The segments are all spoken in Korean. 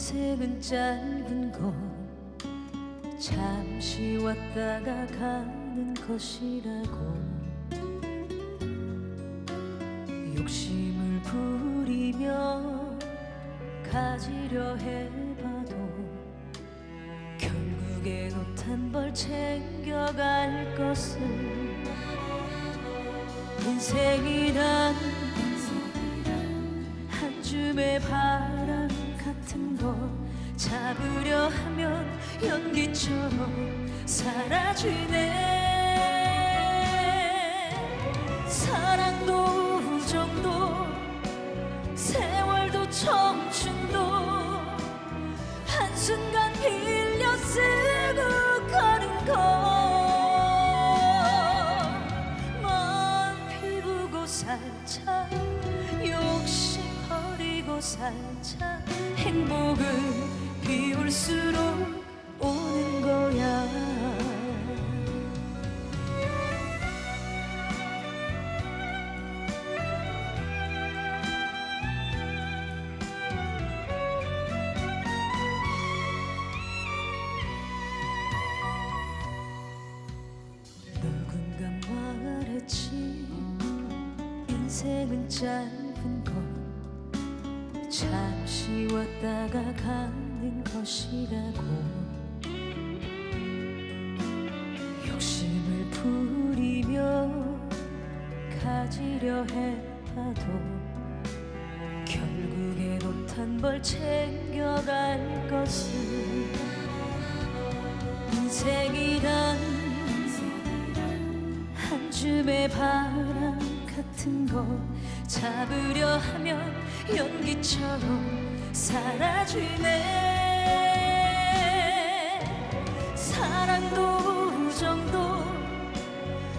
인생은 짧은 것 잠시 왔다가 가는 것이라고. 욕심을 부리며 가지려 해봐도 결국엔 옷 한 벌 챙겨갈 것은 인생이란 한 줌의 바람 같은 거 잡으려 하면 연기처럼 사라지네. 사랑도 우정도 세월도 청춘도 한순간 빌려 쓰고 가는 것만 피우고 살자 욕심 버리고 비 올수록 오는 거야. 누군가 말했지. 인생은 짧은 것 잠시 왔다가 가는 것이라고. 욕심을 부리며 가지려 해봐도 결국엔 옷한벌 챙겨갈 것은 인생이란 한 줌의 바람 같은 거. 잡으려 하면 연기처럼 사라지네 사랑도 우정도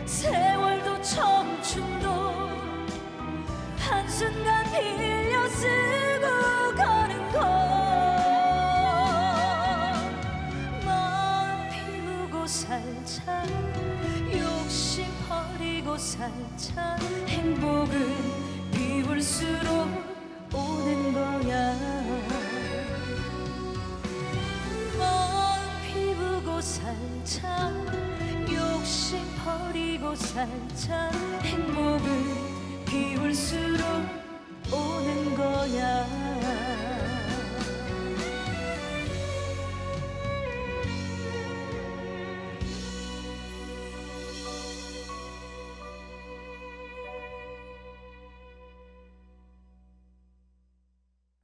세월도 청춘도 한순간 빌려 쓰고 가는 것만 피우고 살자 욕심 버리고 살자. 행복은 행복은 비울수록